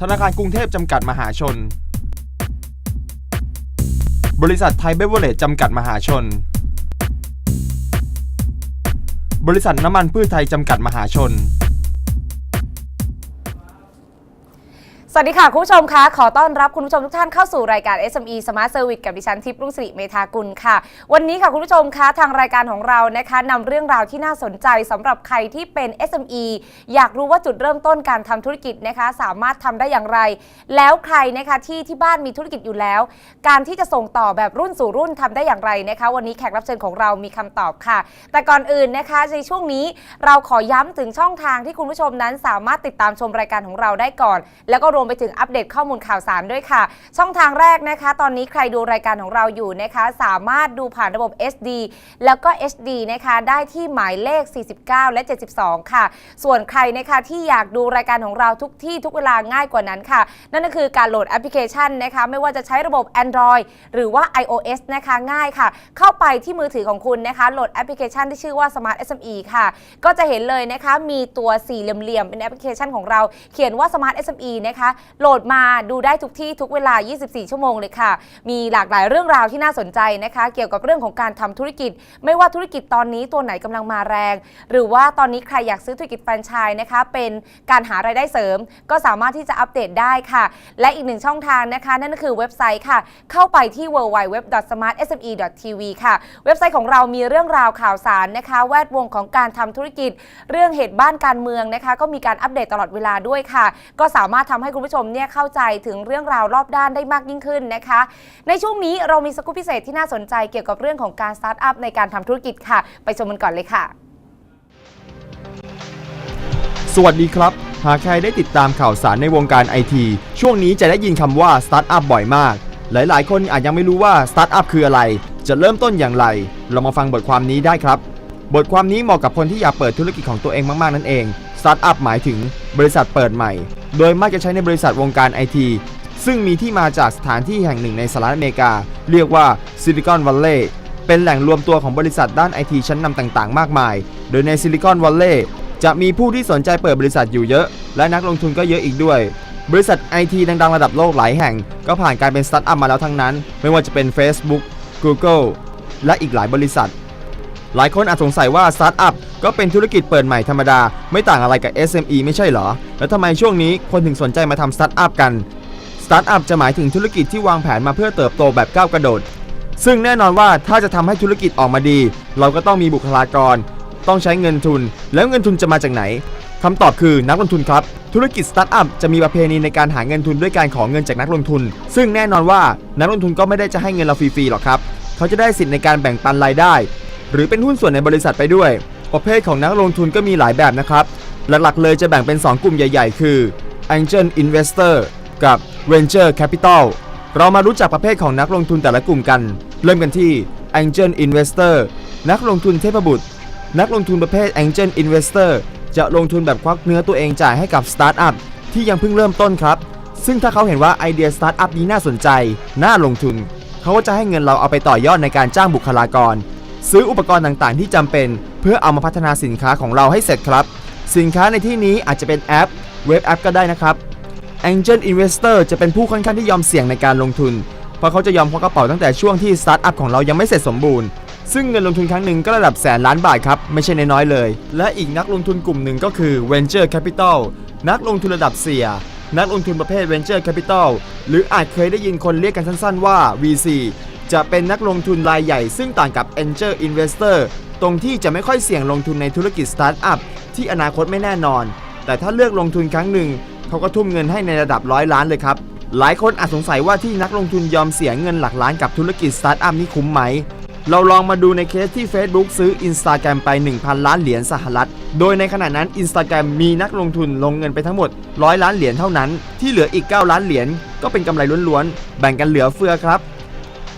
ธนาคารกรุงเทพจำกัดมหาชน บริษัทไทยเบเวอร์เลจจำกัดมหาชน บริษัทน้ำมันพืชไทยจำกัดมหาชน สวัสดีค่ะคุณผู้ชมคะขอต้อนรับคุณผู้ชมทุกท่านเข้าสู่รายการ SME Smart Service กับดิฉันทิพย์รุ่งสิริเมธากุลค่ะ วันนี้ค่ะคุณผู้ชมคะทางรายการของเรานะคะนำเรื่องราวที่น่าสนใจสำหรับใครที่เป็น SME อยากรู้ว่าจุดเริ่มต้นการทำธุรกิจนะคะสามารถทำได้อย่างไร แล้วใครนะคะที่ที่บ้านมีธุรกิจอยู่แล้ว การที่จะส่งต่อแบบรุ่นสู่รุ่นทำได้อย่างไรนะคะ วันนี้แขกรับเชิญของเรามีคำตอบค่ะ แต่ก่อนอื่นนะคะในช่วงนี้เราขอย้ำถึงช่องทางที่คุณผู้ชมนั้นสามารถติดตามชมรายการของเราได้ก่อน แล้วก็รวมไปถึงอัปเดตข้อมูลข่าวสารด้วยค่ะ ช่องทางแรกนะคะ ตอนนี้ใครดูรายการของเราอยู่นะคะ สามารถดูผ่านระบบ SD แล้วก็ HD นะคะ ได้ที่หมายเลข 49 และ 72 ค่ะ ส่วนใครนะคะที่อยากดูรายการของเราทุกที่ทุกเวลาง่ายกว่านั้นค่ะ นั่นก็คือการโหลดแอปพลิเคชันนะคะ ไม่ว่าจะใช้ระบบ Android หรือว่า iOS นะคะง่ายค่ะ เข้าไปที่มือถือของคุณนะคะ โหลดแอปพลิเคชันที่ชื่อว่า Smart SME ค่ะ ก็จะเห็นเลยนะคะมีตัวสี่เหลี่ยมๆเป็นแอปพลิเคชันของเราเขียนว่า Smart SME นะคะโหลดมาดูได้ทุกที่ทุกเวลา 24 ชั่วโมงเลยค่ะ มีหลากหลายเรื่องราวที่น่าสนใจนะคะ เกี่ยวกับเรื่องของการทำธุรกิจ ไม่ว่าธุรกิจตอนนี้ตัวไหนกำลังมาแรง หรือว่าตอนนี้ใครอยากซื้อธุรกิจแฟรนไชส์นะคะ เป็นการหารายได้เสริม ก็สามารถที่จะอัปเดตได้ค่ะ และอีกหนึ่งช่องทางนะคะ นั่นก็คือเว็บไซต์ค่ะ เข้าไปที่ www.smartsme.tv ค่ะ เว็บไซต์ของเรามีเรื่องราวข่าวสารนะคะ แวดวงของการทำธุรกิจ เรื่องเหตุบ้านการเมืองนะคะ ก็มีการอัปเดตตลอดเวลาด้วยค่ะ ก็สามารถทำให้คุณผู้ชมเนี่ยเข้าใจถึงเรื่องราวรอบด้านได้มากยิ่งขึ้นนะคะ ในช่วงนี้เรามีสกู๊ปพิเศษที่น่าสนใจเกี่ยวกับเรื่องของการสตาร์ทอัพในการทำธุรกิจค่ะ ไปชมกันก่อนเลยค่ะ สวัสดีครับ หากใครได้ติดตามข่าวสารในวงการไอทีช่วงนี้จะได้ยินคำว่าสตาร์ทอัพบ่อยมาก หลาย ๆ คนอาจยังไม่รู้ว่าสตาร์ทอัพคืออะไร จะเริ่มต้นอย่างไร เรามาฟังบทความนี้ได้ครับ บทความนี้เหมาะกับคนที่อยากเปิดธุรกิจของตัวเองมาก ๆ นั่นเอง ตาร์ทอัพหมายถึงบริษัทเปิดใหม่ โดยมักจะใช้ในบริษัทวงการไอทีซึ่งมีที่มาจากสถานที่แห่งหนึ่งในสหรัฐอเมริกา เรียกว่าซิลิคอนวัลเลย์เป็นแหล่งรวมตัวของบริษัทด้านไอทีชั้นนำต่างๆ มากมาย โดยในซิลิคอนวัลเลย์จะมีผู้ที่สนใจเปิดบริษัทอยู่เยอะ และนักลงทุนก็เยอะอีกด้วย บริษัทไอทีดังๆ ระดับโลกหลายแห่ง ก็ผ่านการเป็นสตาร์ทอัพมาแล้วทั้งนั้น ไม่ว่าจะเป็น Facebook Google และอีกหลายบริษัท หลายคนอาจสงสัยว่าสตาร์ทอัพก็เป็นธุรกิจเปิดใหม่ธรรมดา ไม่ต่างอะไรกับ SME ไม่ใช่เหรอ แล้วทำไมช่วงนี้คนถึงสนใจมาทำสตาร์ทอัพกัน สตาร์ทอัพจะหมายถึงธุรกิจที่วางแผนมาเพื่อเติบโตแบบก้าวกระโดด ซึ่งแน่นอนว่าถ้าจะทำให้ธุรกิจออกมาดี เราก็ต้องมีบุคลากร ต้องใช้เงินทุน แล้วเงินทุนจะมาจากไหนคำตอบคือนักลงทุนครับ ธุรกิจสตาร์ทอัพจะมีประเพณีในการหาเงินทุนด้วยการขอเงินจากนักลงทุน ซึ่งแน่นอนว่านักลงทุนก็ไม่ได้จะให้เงินเราฟรีๆหรอกครับ เขาจะได้สิทธิ์ในการแบ่งปันรายได้ หรือเป็นหุ้นส่วนในบริษัทไปด้วย ประเภทของนักลงทุนก็มีหลายแบบนะครับ หลักๆเลยจะแบ่งเป็น 2 กลุ่มใหญ่ ๆ คือ Angel Investor กับ Venture Capital เรามารู้จักประเภทของนักลงทุนแต่ละกลุ่มกัน เริ่มกันที่ Angel Investor นักลงทุนเทพบุตร นักลงทุนประเภท Angel Investor จะลงทุนแบบควักเนื้อตัวเองจ่ายให้กับสตาร์ทอัพที่ยังเพิ่งเริ่มต้นครับ ซึ่งถ้าเขาเห็นว่าไอเดียสตาร์ทอัพนี้น่าสนใจ น่าลงทุน เขาก็จะให้เงินเราเอาไปต่อยอดในการจ้างบุคลากร ซื้ออุปกรณ์ต่างๆ ที่จำเป็น เพื่อเอามาพัฒนาสินค้าของเราให้เสร็จครับ สินค้าในที่นี้อาจจะเป็นแอป เว็บแอปก็ได้นะครับ Angel Investor จะเป็นผู้ค่อนข้างที่ยอมเสี่ยงในการลงทุน เพราะเขาจะยอมควักกระเป๋าตั้งแต่ช่วงที่สตาร์ทอัพของเรายังไม่เสร็จสมบูรณ์ซึ่งเงินลงทุนครั้งหนึ่งก็ระดับแสนล้านบาทครับ ไม่ใช่น้อยเลย และอีกนักลงทุนกลุ่มหนึ่งก็คือ Venture Capital นักลงทุนระดับเสีย นักลงทุนประเภท Venture Capital หรืออาจเคยได้ยินคนเรียกกันสั้นๆว่า VC จะเป็นนักลงทุนรายใหญ่ซึ่งต่างกับ Angel Investor ตรงที่จะไม่ค่อยเสี่ยงลงทุนในธุรกิจสตาร์ทอัพที่อนาคตไม่แน่นอน แต่ถ้าเลือกลงทุนครั้งหนึ่ง เขาก็ทุ่มเงินให้ในระดับร้อยล้านเลยครับ หลายคนอาจสงสัยว่าที่นักลงทุนยอมเสียเงินหลักล้านกับธุรกิจสตาร์ทอัพนี่คุ้มไหม เราลองมาดูในเคสที่ Facebook ซื้อ Instagram ไป 1,000 ล้านเหรียญสหรัฐ โดยในขณะนั้น Instagram มีนักลงทุนลงเงินไปทั้งหมด 100 ล้านเหรียญเท่านั้น ที่เหลืออีก 9 ล้านเหรียญก็เป็นกำไรล้วนๆ แบ่งกันเหลือเฟือครับ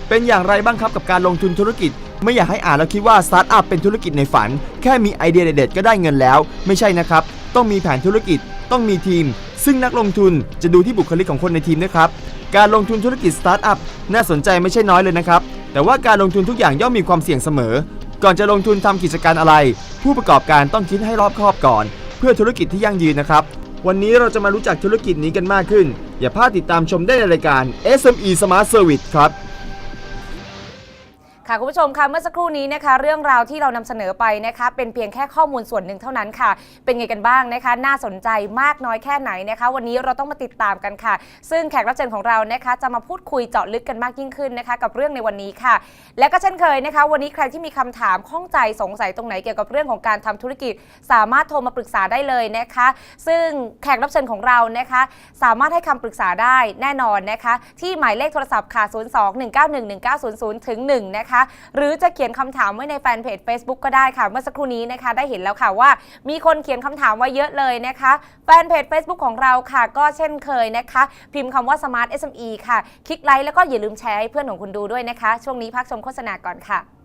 เป็นอย่างไรบ้างครับกับการลงทุนธุรกิจ ไม่อยากให้อ่านแล้วคิดว่าสตาร์ทอัพเป็นธุรกิจในฝัน แค่มีไอเดียเด็ดๆก็ได้เงินแล้ว ไม่ใช่นะครับ ต้องมีแผนธุรกิจ ต้องมีทีม ซึ่งนักลงทุนจะดูที่บุคลิกของคนในทีมนะครับ การลงทุนธุรกิจสตาร์ทอัพน่าสนใจไม่ใช่น้อยเลยนะครับ แต่ว่าการลงทุนทุกอย่างย่อมมีความเสี่ยงเสมอ ก่อนจะลงทุนทำกิจการอะไร ผู้ประกอบการต้องคิดให้รอบคอบก่อน เพื่อธุรกิจที่ยั่งยืนนะครับ วันนี้เราจะมารู้จักธุรกิจนี้กันมากขึ้น อย่าพลาดติดตามชมได้ในรายการ SME Smart Service ครับ ค่ะคุณผู้ชมคะเมื่อสักครู่นี้นะคะ เรื่องราวที่เรานำเสนอไปนะคะ เป็นเพียงแค่ข้อมูลส่วนหนึ่งเท่านั้นค่ะ เป็นไงกันบ้างนะคะ น่าสนใจมากน้อยแค่ไหนนะคะ วันนี้เราต้องมาติดตามกันค่ะ ซึ่งแขกรับเชิญของเรานะคะ จะมาพูดคุยเจาะลึกกันมากยิ่งขึ้นนะคะ กับเรื่องในวันนี้ค่ะ และก็เช่นเคยนะคะ วันนี้ใครที่มีคำถามข้องใจสงสัยตรงไหนเกี่ยวกับเรื่องของการทำธุรกิจ สามารถโทรมาปรึกษาได้เลยนะคะ ซึ่งแขกรับเชิญของเรานะคะ สามารถให้คำปรึกษาได้แน่นอนนะคะ ที่หมายเลขโทรศัพท์ค่ะ 02-191-1900ถึง1นะคะหรือจะเขียนคำถามไว้ในแฟนเพจ Facebook ก็ได้ค่ะ เมื่อสักครู่นี้นะคะได้เห็นแล้วค่ะว่า มีคนเขียนคำถามไว้เยอะเลยนะคะแฟนเพจ Facebook ของเราค่ะ ก็เช่นเคยนะคะ พิมพ์คำว่า Smart SME ค่ะ คลิกไลค์แล้วก็อย่าลืมแชร์ให้เพื่อนของคุณดูด้วยนะคะ ช่วงนี้พักชมโฆษณาก่อนค่ะ